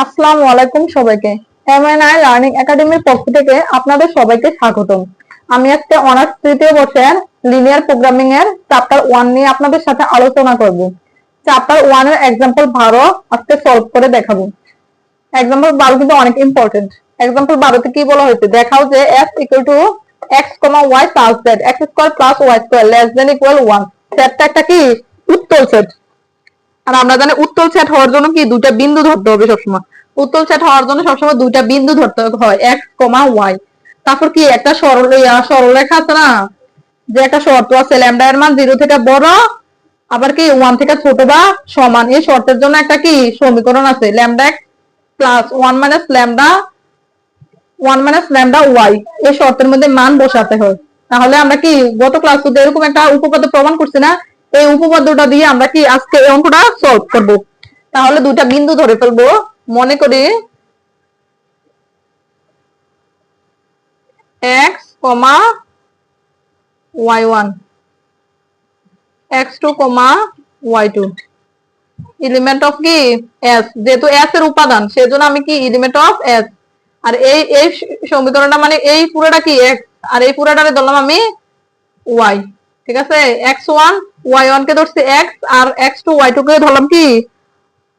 আসসালামু আলাইকুম সবাইকে। এমএনআই লার্নিং একাডেমির পক্ষ থেকে আপনাদের সবাইকে স্বাগতম। আমি আজকে অনার্স তৃতীয় বর্ষের লিনিয়ার প্রোগ্রামিং এর চ্যাপ্টার ওয়ান নিয়ে আপনাদের সাথে আলোচনা করব। চ্যাপ্টার ওয়ানের এক্সাম্পল বারো আজকে সলভ করে দেখাবো। এক্সাম্পল বারো কিন্তু অনেক ইম্পর্টেন্ট এক্সাম্পল বারোতে কি বলা হয়েছে? দেখাও যে S equal to X comma Y plus Z X square plus Y square less than equal one সেটটা একটা কি? উত্তর সেট আর আমরা জানি উত্তল সেট হওয়ার জন্য কি দুইটা বিন্দু ধরতে হবে সবসময়? উত্তল সেট হওয়ার জন্য সবসময় দুইটা বিন্দু ধরতে হয় এক্স কমা ওয়াই। তারপর কি একটা সরল সরলরেখা আছে না? যে একটা শর্ত আছে, ল্যামডা এর মান জিরো থেকে বড়, আবার কি ওয়ান থেকে ছোট বা সমান। এই শর্তের জন্য একটা কি সমীকরণ আছে, lambda X plus one minus lambda, one minus lambda Y. এই শর্তের মধ্যে মান বসাতে হয়। তাহলে আমরা কি গত ক্লাস এরকম একটা উপপাদ্য প্রমাণ করছি না এই উপপাদ্যটা দিয়ে আমরা কি আজকে এই অঙ্কটা সলভ করব? তাহলে দুটা বিন্দু ধরে ফেলব। মনে করি X comma Y one X two comma Y two element of কি? এস যেহেতু এস এর উপাদান, সেজন্য আমি কি এলিমেন্ট অফ এস আর এই এই সমীকরণটা মানে এই পুরোটা কি এক্স আর এই পুরোটারে ধরলাম আমি ওয়াই ঠিক আছে? এক্স ওয়ান ওয়াই ওয়ান কে ধরছি এক্স আর এক্স টু ওয়াই টু কে ধরলাম কি?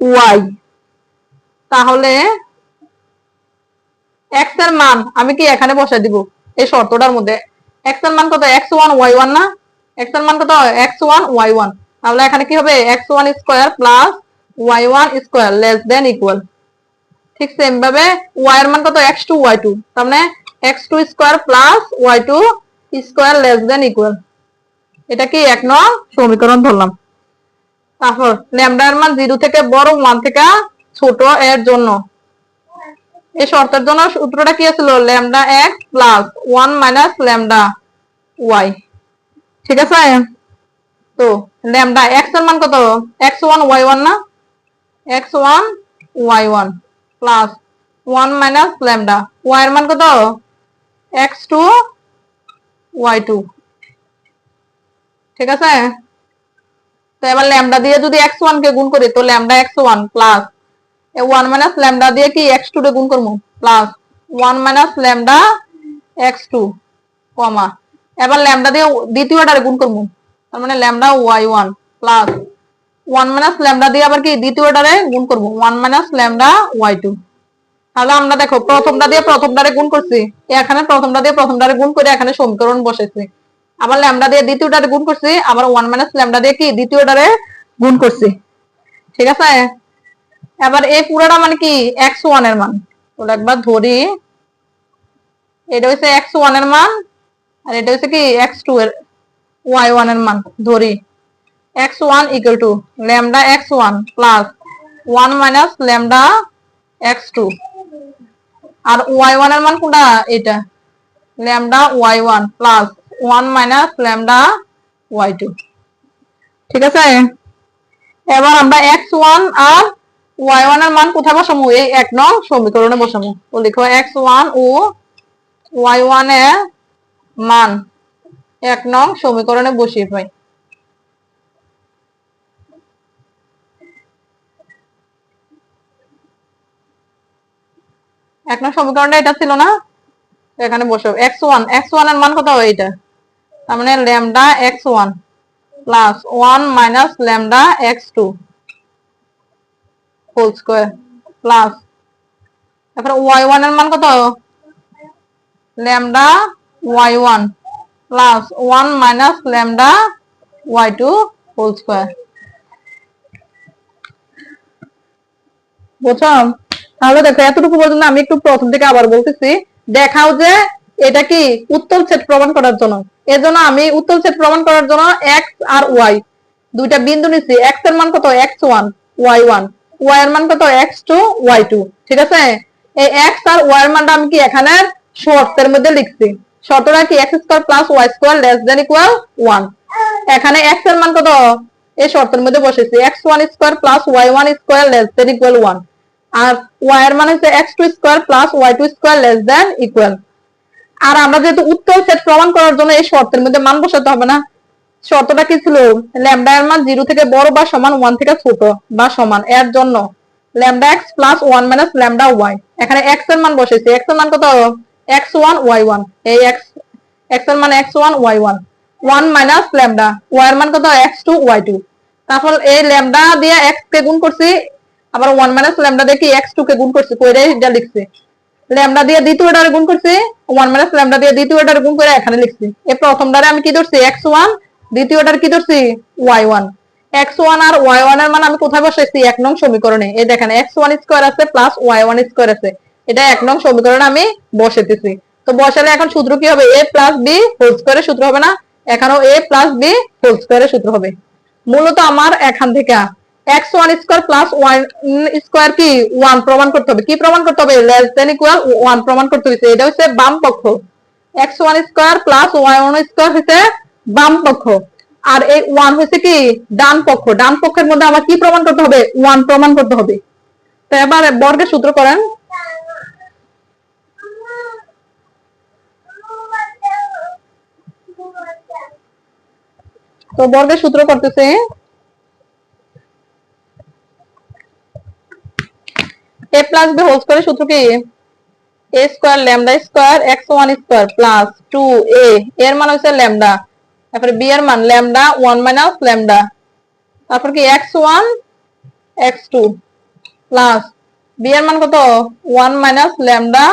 ওয়াই তাহলে এক্সের মান আমি কি এখানে বসাই দিব? এই শর্তটার মধ্যে। এক্সের মান কত? এক্স ওয়ান ওয়াই ওয়ান না? এক্সের মান কত? এক্স ওয়ান ওয়াই ওয়ান তাহলে এখানে কি হবে? X one square plus Y one square less than equal ঠিক সেম ভাবে ওয়াই এর মান কত? এক্স টু ওয়াই টু তার মানে X two square plus Y two square less than equal এটা কি এক নং সমীকরণ ধরলাম। তারপর ল্যামডার মান জিরো থেকে বড় ওয়ান থেকে ছোট এর জন্য। এই শর্তের জন্য সূত্রটা কি ছিল lambda X plus one minus lambda Y ঠিক আছে? তো ল্যামডা এক্সের মান কত? এক্স ওয়ান ওয়াই ওয়ান না? X one Y one plus one minus lambda Y এর মান কত? এক্স টু ওয়াই টু ঠিক আছে? তো এবার ল্যামডা দিয়ে যদি এক্স ওয়ান কে গুণ করি, তো lambda X one plus one minus lambda দিয়ে কি এক্স টু গুণ করব? Plus one minus lambda X two comma. এবার ল্যামডা দিয়ে দ্বিতীয় অর্ডারে গুণ করব। তার মানে lambda Y one plus one minus lambda দিয়ে আবার কি দ্বিতীয় অর্ডারে গুণ করব? One minus lambda Y two তাহলে আমরা দেখো, প্রথমটা দিয়ে প্রথমটারে গুণ করছি। এখানে প্রথমটা দিয়ে প্রথমটারে গুণ করে এখানে সমীকরণ বসেছি। আবার ল্যামডা দিয়ে দ্বিতীয়টারে গুণ করছি, আবার ওয়ান মাইনাস ল্যামডা দিয়ে কি? দ্বিতীয়টারে গুণ করছি। ঠিক আছে? এবার এই পুরোটা মানে কি? এক্স ওয়ানের মান। ওটা একবার ধরি। এটা হচ্ছে এক্স ওয়ানের মান, আর এটা হচ্ছে কি? এক্স টু এর ওয়াই ওয়ানের মান। ধরি। X one equal to lambda X one plus one minus lambda X two R Y ওয়ানের মান কোনটা? এটা lambda Y one plus one minus lambda Y two. ঠিক আছে? এবার আমরা এক্স ওয়ান আর ওয়াই ওয়ানের মান কোথায় বসাবো? এই এক নং সমীকরণে বসাবো। তো লিখো এক্স ওয়ান ও ওয়াই ওয়ানের মান এক নং সমীকরণে বসিয়ে পাই এক নং সমীকরণটা এটা ছিল না? এখানে বসো এক্স ওয়ান এক্স ওয়ানের মান কত হবে এটা তার মানে lambda X one plus one minus lambda X two whole square plus তারপরে ওয়াই ওয়ানের মান কত lambda Y one plus one minus lambda Y two whole square বুঝছ? তাহলে দেখো, এতটুকু পর্যন্ত আমি একটু প্রথম থেকে আবার বলতেছি। দেখাও যে এটা কি উত্তল সেট প্রমাণ করার জন্য? এজন্য আমি উত্তল সেট প্রমাণ করার জন্য এক্স আর ওয়াই দুইটা বিন্দু নিচ্ছি। এক্সের মান কত? X one Y one Y এর মান কত? এক্স টু ওয়াই টু ঠিক আছে? এই এক্স আর ওয়াই এর মানটা আমি কি এখানে শর্তের মধ্যে লিখছি? শর্তটা কি X square plus Y square less than equal one এখানে এক্সের মান কত? এই শর্তের মধ্যে বসেছি। X one square plus Y one square less than equal one আর ওয়াই এর মান হচ্ছে X two square plus Y two square less than equal আর আমরা যেহেতু উত্তর সেট প্রমাণ করার জন্য এই শর্তের মধ্যে মান বসাতে হবে না। শর্তটা কি ছিল? ল্যামডা এর মান জিরো থেকে বড় বা সমান ওয়ান থেকে ছোট বা সমান। এর জন্য lambda X plus one minus lambda Y এখানে এক্সের মান বসেছি। এক্সের মান কত? এক্স ওয়ান ওয়াই ওয়ান এই এক্স এক্সের মান X one Y one one minus lambda Y এর মান কত? এক্স টু ওয়াই টু তারপর এই ল্যামডা দিয়ে এক্স কে গুণ করছি। আবার ওয়ান মাইনাস ল্যামডা দিয়ে কি এক্স টু কে গুণ করছি? কইরে এটা লিখছি। ল্যামডা দিয়ে দ্বিতীয় দ্বারা গুণ করছি ওয়ান মাইনাস ল্যামডা দিয়ে দ্বিতীয় দ্বারা গুণ করে এখানে লিখছি। এই প্রথম দ্বারা আমি কি ধরছি? এক্স ওয়ান দ্বিতীয়টার কি ধরছি? ওয়াই ওয়ান এক্স ওয়ান আর ওয়াই ওয়ানের মান আমি কোথায় বসাইছি? এক নং সমীকরণে। এই দেখেন এক্স ওয়ান স্কোয়ার আছে প্লাস ওয়াই ওয়ান স্কোয়ার আছে। এটা এক নং সমীকরণে আমি বসাইতেছি। তো বসালে এখন সূত্র কি হবে? এ প্লাস বি হোল স্কোয়ারের সূত্র হবে না। এখানেও এ প্লাস বি হোল স্কোয়ারের সূত্র হবে। মূলত আমার এখান থেকে X one square plus one square কি? ওয়ান প্রমাণ করতে হবে। কি প্রমাণ করতে হবে? লেস ইকুয়াল ওয়ান প্রমাণ করতে এটা হচ্ছে বাম পক্ষ। প্লাস বাম পক্ষ। আর এই কি? ডান পক্ষ। ডান পক্ষের মধ্যে কি প্রমাণ করতে হবে? প্রমাণ করতে হবে। তো এবার বর্গের সূত্র করেন। তো বর্গের সূত্র করতেছে। এ প্লাস বি হোল স্কোয়ারের সূত্র কি? A square lambda square X one square plus two A এর মান হচ্ছে ল্যামডা তারপরে বি এর মান ল্যামডা ওয়ান মাইনাস ল্যামডা তারপর কি? X one X two plus B এর মান কত? ওয়ান মাইনাস ল্যামডা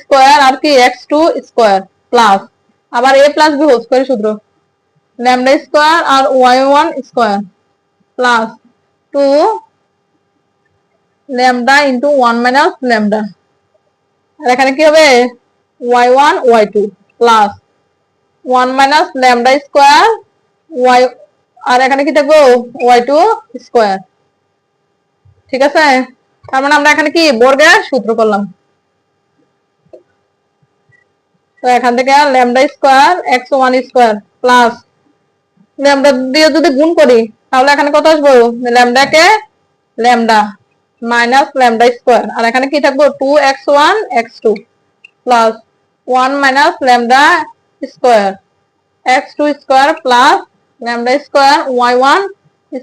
স্কোয়ার আর কি? এক্স টু স্কোয়ার প্লাস আবার এ প্লাস বি হোল স্কোয়ারের সূত্র। ল্যামডা স্কোয়ার আর Y one square plus two lambda into one minus lambda আর এখানে কি হবে? Y one Y two plus one minus lambda square Y আর এখানে কি থাকব? ওয়াই টু স্কোয়ার ঠিক আছে? তার মানে আমরা এখানে কি? বর্গের সূত্র করলাম। তো এখান থেকে lambda square X one square plus lambda দিয়ে যদি গুণ করি, তাহলে এখানে কত আসব? ল্যামডাকে ল্যামডা মাইনাস ল্যামডা স্কোয়ার আর এখানে কি থাকব? Two X one X two plus one minus lambda square X two square plus lambda square Y one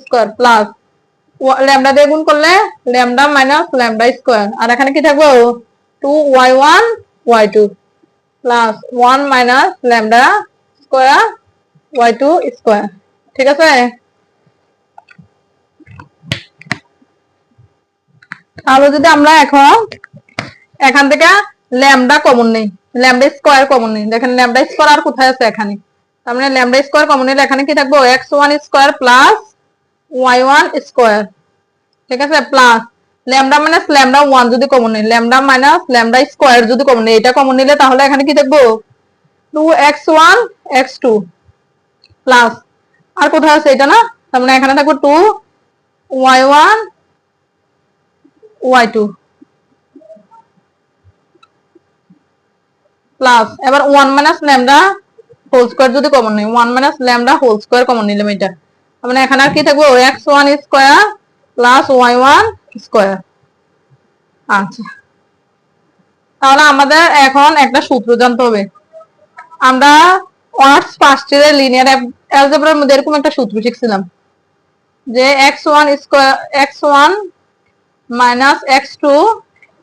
square plus lambda দিয়ে গুণ করলে ল্যামডা মাইনাস ল্যামডা স্কোয়ার আর এখানে কি থাকব? Two Y one Y two plus one minus lambda square y two square ঠিক আছে? তাহলে যদি আমরা এখন এখান থেকে ল্যামডা কমন নেই, ল্যামডা স্কোয়ার কমন নেই। দেখেন ল্যামডা স্কোয়ার আর কোথায় আছে এখানে? তার মানে ল্যামডা স্কোয়ার কমন নিলে এখানে কি থাকব? X one square plus y one square ঠিক আছে? Plus lambda minus lambda one যদি কমন নেই, ল্যামডা মাইনাস ল্যামডা স্কোয়ার যদি কমন নেই, এটা কমন নিলে তাহলে এখানে কি থাকব? Two x one x two plus আর কোথায় আছে এটা না? তার মানে এখানে থাকব two y one y two. Plus এবার one minus lambda whole square যদি কমন নেই one minus lambda whole square common নিলাম এটা। মানে এখানে আর কি থাকব? X one square plus y one square. আচ্ছা। তাহলে আমাদের এখন একটা সূত্র জানতে হবে। আমরা অনার্স ফার্স্ট ইয়ারের লিনিয়ার অ্যালজেব্রার মধ্যে এরকম একটা সূত্র শিখছিলাম। যে x one square, x one minus x two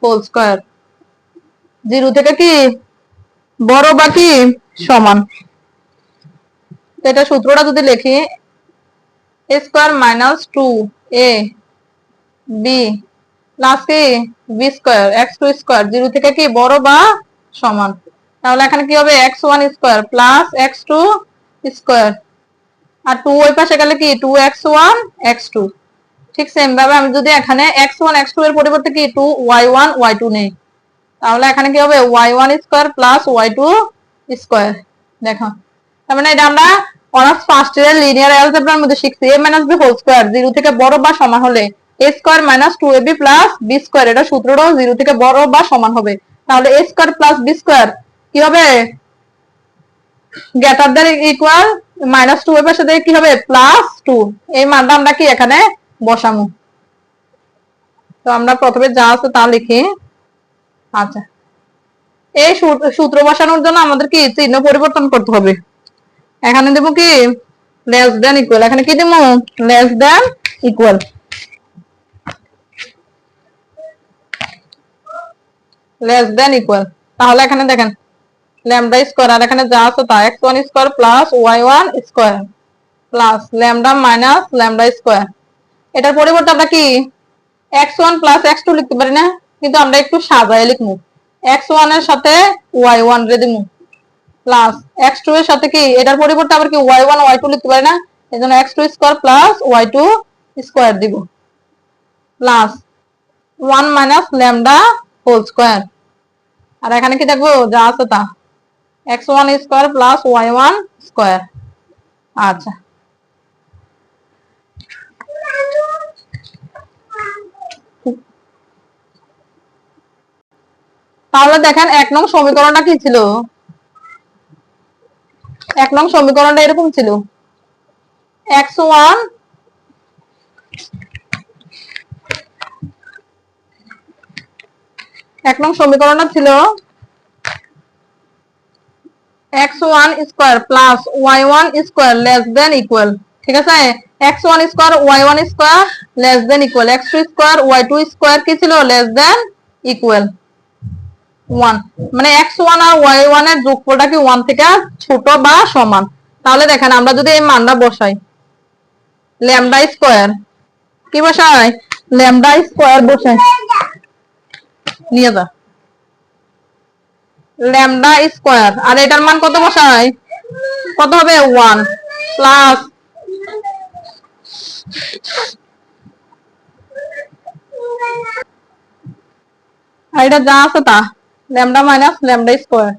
whole square zero থেকে কি? বড় বা কি? সমান। এটা সূত্রটা যদি লিখি a square minus two a b plus কি b square x two square zero থেকে কি? বড় বা সমান। তাহলে এখানে কি হবে? X one square plus x two square আর টু ওই পাশে গেলে কি? Two x one x two ঠিক সেম ভাবে আমি যদি এখানে এক্স ওয়ান এক্স টু এর পরিবর্তে কি two y one y two নেই, তাহলে এখানে কি হবে? Y one square plus y two square দেখো, তার মানে এটা আমরা অনার্স ফার্স্ট ইয়ার লিনিয়ার অ্যালজেব্রার মধ্যে শিখছি। A minus b whole square zero থেকে বড় বা সমান হলে a square minus two a b plus b square এটা সূত্রটাও জিরো থেকে বড় বা সমান হবে। তাহলে a square plus b square কি হবে? Greater than equal minus two এর সাথে কি হবে? প্লাস টু এই মানটা আমরা কি এখানে বসামু। তো আমরা প্রথমে যা আছে তা লিখি। আচ্ছা। এই সূত্র বসানোর জন্য আমাদের কি চিহ্ন পরিবর্তন করতে হবে। এখানে দেবো কি? লেস দেন ইকুয়াল এখানে কি দেবো? Less than equal less than equal তাহলে এখানে দেখেন ল্যামডা স্কোয়ার আর এখানে যা আছে তা x one square plus y one square plus lambda minus lambda square এটার পরিবর্তে আমরা কি? X one plus x two লিখতে পারি না? কিন্তু আমরা একটু সাজায় লিখব। এক্স ওয়ানের সাথে ওয়াই ওয়ান রে দিবো। প্লাস এক্স টু এর সাথে কি? এটার পরিবর্তে আবার কি ওয়াই ওয়ান ওয়াই টু লিখতে পারি না? এই জন্য x two square plus y two square দিব। Plus one minus lambda whole square আর এখানে কি থাকব যা আছে তা। X one square plus y one square আচ্ছা। তাহলে দেখেন, এক নং সমীকরণটা কি ছিল? এক নং সমীকরণটা এরকম ছিল। এক্স ওয়ান এক নং সমীকরণটা ছিল x one square plus y one square less than equal ঠিক আছে? X one square y one square less than equal x two square y two square কি ছিল? লেস দেন ইকুয়াল ওয়ান মানে x one আর Y ওয়ানের যোগফলটা কি one থেকে ছোট বা সমান? তাহলে দেখেন, আমরা যদি এই মানটা বসাই, ল্যামডা স্কোয়ার, কি বসাই? ল্যামডা স্কোয়ার বসাই। নিয়ে যা। Lambda square. আর এটার মান কত বসাই? কত হবে? ওয়ান প্লাস এটা যা আছে তা। Lambda minus lambda square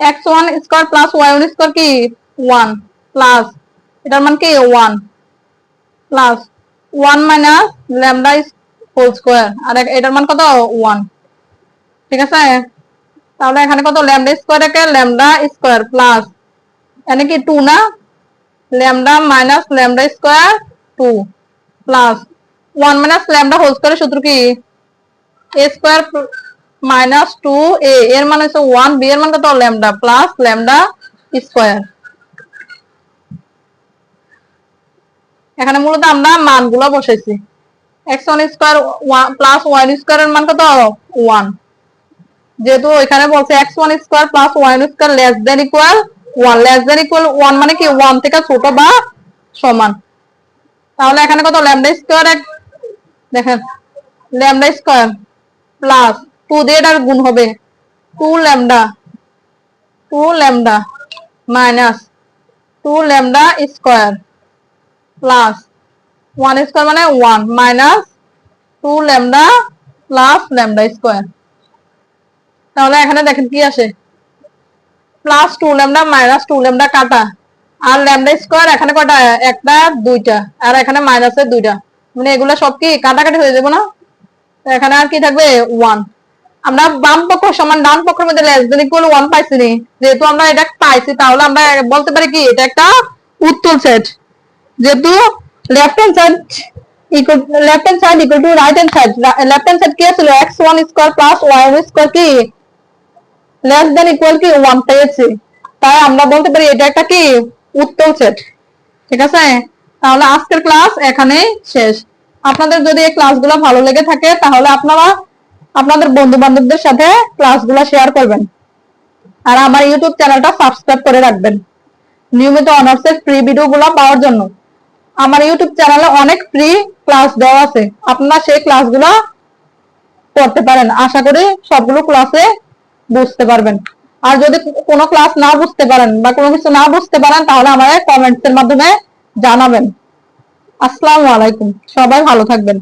x one square plus y one square কি? ওয়ান প্লাস এটার মান কি? One plus one minus lambda whole square আর এটার মান কত? ওয়ান ঠিক আছে? তাহলে এখানে কত? ল্যামডা স্কোয়ার একে ল্যামডা স্কোয়ার প্লাস এখানে কি টু না? Lambda minus lambda square two plus one minus lambda whole স্কোয়ারের সূত্র কি? A square minus two a, এর মানে হচ্ছে ওয়ান বি, এর মান কত ল্যামডা, প্লাস ল্যামডা স্কোয়ার। এখানে মূলত আমরা মানগুলো বসাইছি। X one square plus one square এর মান কত ওয়ান যেহেতু এখানে বলছে x one square plus one square less one less one মানে কি ওয়ান থেকে ছোট বা সমান। তাহলে এখানে কত? ল্যামডা স্কোয়ার দেখেন, ল্যামডা স্কোয়ার প্লাস টু দিয়ে এটার গুণ হবে two lambda two lambda minus two lambda square plus one square মানে one minus two lambda plus lambda square তাহলে এখানে দেখেন কি আসে? Plus two lambda minus two lambda কাটা। আর ল্যামডা স্কোয়ার এখানে কটা একটা, দুইটা। আর এখানে মাইনাসের দুইটা। মানে এগুলো সব কি কাটাকাটি হয়ে যাবে না? এখানে আর কি থাকবে? ওয়ান আমরা বাম পক্ষ সমান ডান পক্ষের মধ্যে লেস দেন ইকুয়াল ওয়ান পাইছি নি যেহেতু আমরা এটা পাইছি, তাহলে আমরা বলতে পারি কি, এটা একটা উত্তর সেট যেহেতু left hand side equal left hand side equal to right hand side left hand side কি ছিল x one square plus y one square কি? লেস দেন ইকুয়াল কি? ওয়ান পেয়েছি। তাই আমরা বলতে পারি এটা একটা কি? উত্তর সেট ঠিক আছে? তাহলে আজকের ক্লাস এখানেই শেষ। আপনাদের যদি এই ক্লাসগুলো ভালো লেগে থাকে, তাহলে আপনারা আপনাদের বন্ধু বান্ধবদের সাথে ক্লাসগুলো শেয়ার করবেন। আর আমার ইউটিউব চ্যানেলটা সাবস্ক্রাইব করে রাখবেন। নিয়মিত অনার্সের ফ্রি ভিডিওগুলো পাওয়ার জন্য। আমার ইউটিউব চ্যানেলে অনেক ফ্রি ক্লাস দেওয়া আছে। আপনারা সেই ক্লাসগুলো করতে পারেন। আশা করি সবগুলো ক্লাসে বুঝতে পারবেন। আর যদি কোনো ক্লাস না বুঝতে পারেন বা কোনো কিছু না বুঝতে পারেন, তাহলে আমাদের কমেন্টস এর মাধ্যমে জানাবেন। আসসালামু আলাইকুম। সবাই ভালো থাকবেন।